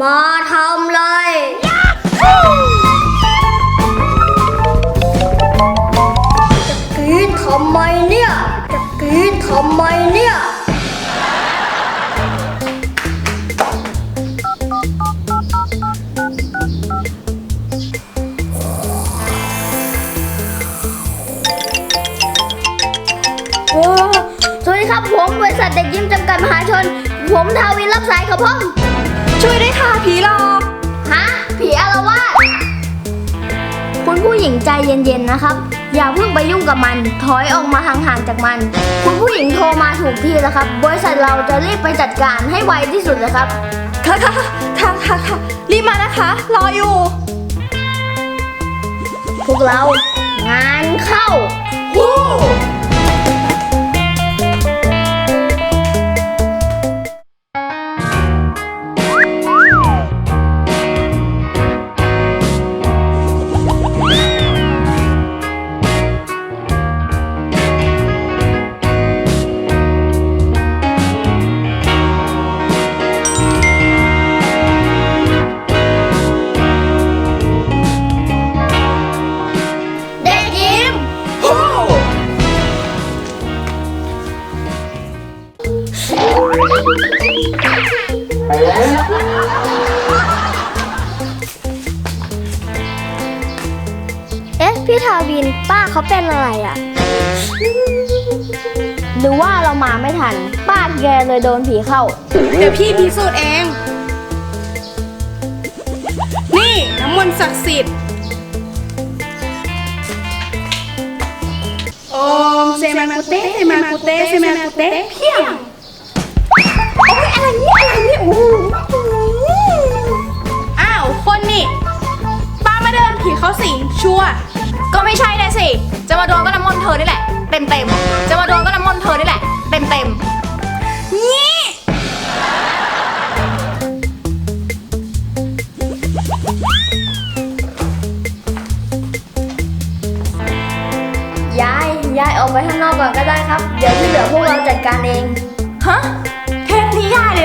มาทำเลย จะกรีดทำไมเนี่ย จะกรีดทำไมเนี่ยสวัสดีครับผมบริษัทเด็กยิ้มจำกัดมหาชน ผมทาวินรับสายครับผมช่วยด้วยค่ะ ญิงใจเย็นๆนะครับ อย่าเพิ่งไปยุ่งกับมัน ถอยออกมาห่างๆจากมัน คุณผู้หญิงโทรมาถูกที่แล้วครับ บริษัทเราจะรีบไปจัดการให้ไวที่สุดเลยครับ ค่ะค่ะค่ะค่ะค่ะรีบมานะคะ รออยู่ พวกเรางานเข้าเเอ๊ะ พี่ทาวินป้าเขาเป็นอะไรอะ่ะ หรือว่าเรามาไม่ทัน ป้าแกเลยโดนผีเข้า เดี๋ยวพี่พิสูจน์เอง นี่น้ำมนต์ศักดิ์สิทธิ์โอมเซมากุเตเซมากุเตเซมากุเตเพียงโอ้ยอะไรเนี่ยอะไรเนี่ยโอ้โหอ้าวคนนี่ ป้ามาเดินผีเขาสิงชัวร์ก็ไม่ใช่นะสิ จะมาโดนก็น้ำมนต์เธอนี่แหละ เต็มเต็มๆจะมาโดนก็น้ำมนต์เธอนี่แหละ เต็มเต็มนี่ยายยายออกไปข้างนอกก่อนก็ได้ครับ เดี๋ยวที่เหลือพวกเราจัดการเองๆฮะ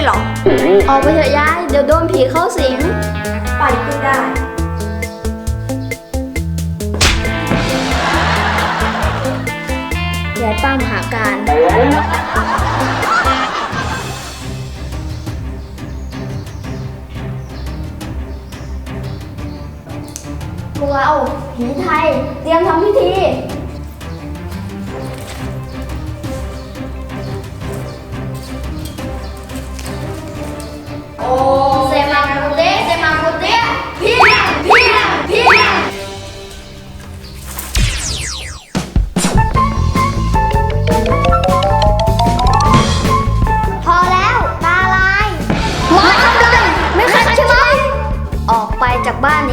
หรอ ออกไปเถอะยาย เดี๋ยวโดนผีเข้าสิงไปก็ได้ ยายป้ามหาการ พวกเราผีไทย เตรียมทำพิธี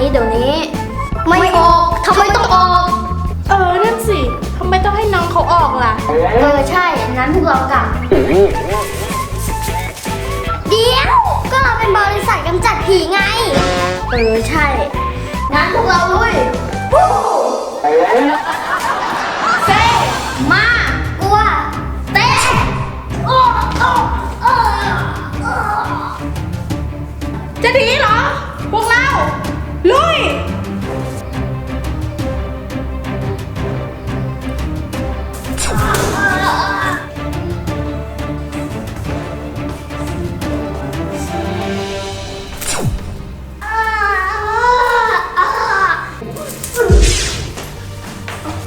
นนี้เดี๋ยวนี้ ไม่ออกทำไมต้องออก เออนั่นสิทำไมต้องให้น้องเขาออกล่ะ เออใช่นั้นพวกเรากลับ เดี๋ยวก็เราเป็นบริษัทกำจัดผีไง เออใช่งั้นพวกเราลุยวู้เซ่มากลัวเตะโอ้โอ้โอ้โอ้จะดีเหรอ พวกเรา ลุย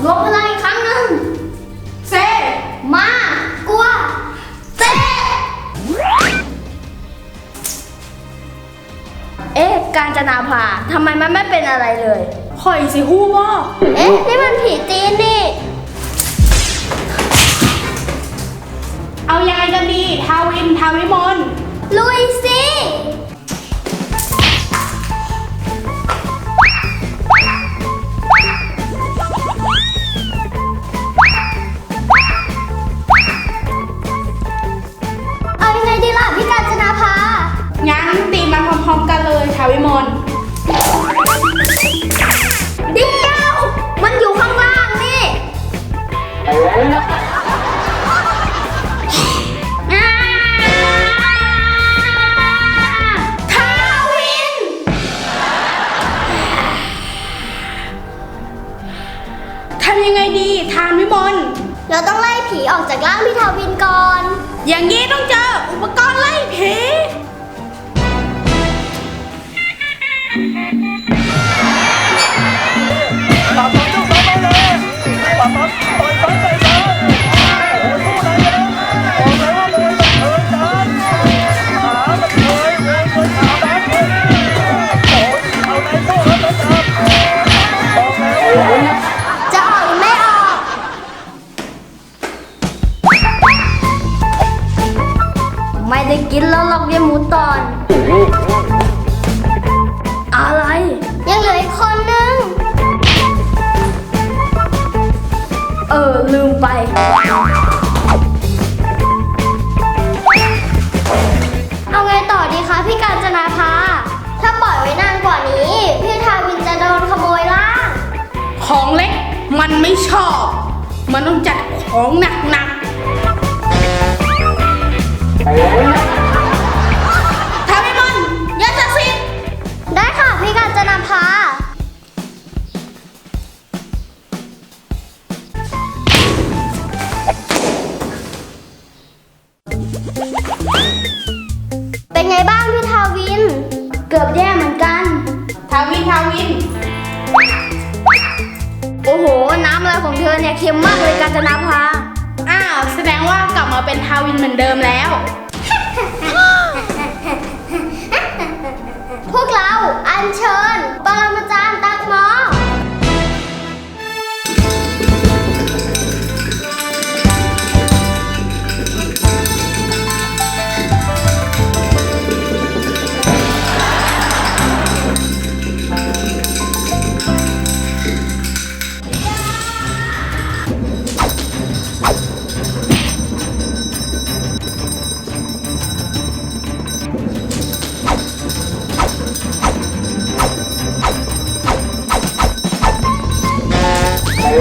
รวมพลังอีกครั้ จนาภาทำไมมันไม่เป็นอะไรเลยข่อยสิฮู้บ่เอ๊ะนี่มันผีจีนนี่ เอายังไงกันดีทาวินทาวิมลลุยสิ อมๆกันเลยทาวิมลเดียว มันอยู่ข้างล่างนี่อ่าทาวิน ทำยังไงดีทานวิมลเราต้องไล่ผีออกจากร่างพี่ทาวินก่อน อย่างนี้ต้องเจออุปกรณ์ไล่ผี ไม่ได้กินแล้วหรอกยายหมูตอน อะไร ยังเหลืออีกคนนึง เออ ลืมไป เอาไงต่อดีคะพี่การจนาภาถ้าปล่อยไว้นานกว่านี้ พี่ทาวินจะโดนขโมยล่าง ของเล็กมันไม่ชอบ มันต้องจัดของหนักๆ ทำให้มันยัดศักดิ์สิทธิ์ได้ค่ะพี่การจนาภาเป็นไงบ้างพี่ทาวิน เกือบแย่เหมือนกัน ทาวินทาวิน โอ้โห น้ำอะไรของเธอเนี่ยเค็มมากเลยการจนาภาอ้าว แสดงว่ากลับมาเป็นทาวินเหมือนเดิมแล้ว พวกเราอัญเชิญปร อย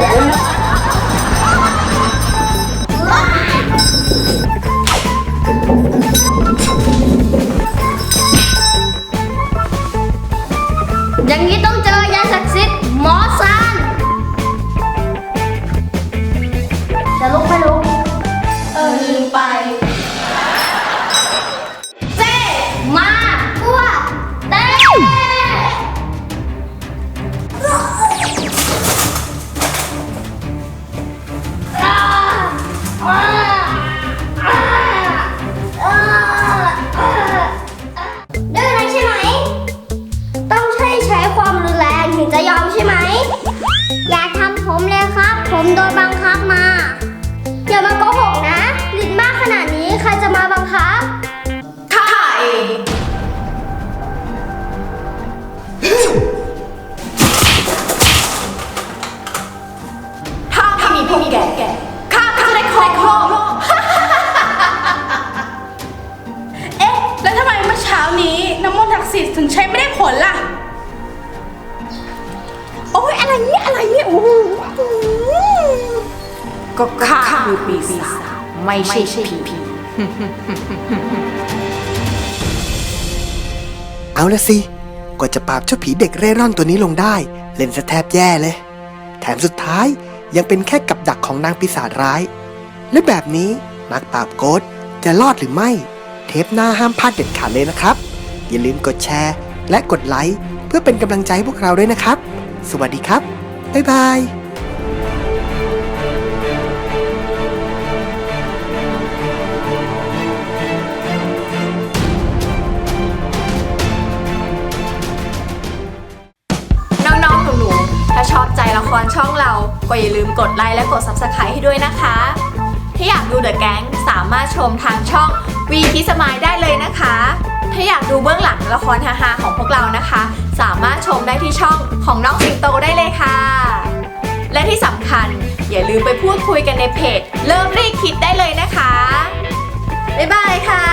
่างนี้ต้อง ผมโดนบังคับมา อย่ามาโกหก ก็ข้าคือปีศาจไม่ใช่ผีเอาละสิกว่าจะปราบเจ้าผีเด็กเร่ร่อนตัวนี้ลงได้ เล่นซะแทบแย่เลย แถมสุดท้ายยังเป็นแค่กับดักของนางปีศาจร้าย และแบบนี้นักปราบโกดจะรอดหรือไม่ เทปหน้าห้ามพลาดเด็ดขาดเลยนะครับ อย่าลืมกดแชร์ และกดไลค์เพื่อเป็นกำลังใจให้พวกเราด้วยนะครับ สวัสดีครับ บ๊ายบาย รช่องเรา ก็อย่าลืมกดไลค์และกด Subscribe ให้ด้วยนะคะ ถ้าอยากดูเดอะแก๊งสามารถชมทางช่องวีพิสมายได้เลยนะคะ ถ้าอยากดูเบื้องหลังละครฮาๆของพวกเรานะคะ สามารถชมได้ที่ช่องของน้องสิงโตได้เลยค่ะ และที่สำคัญอย่าลืมไปพูดคุยกันในเพจ เริ่มรีคิดได้เลยนะคะ บ๊ายบายค่ะ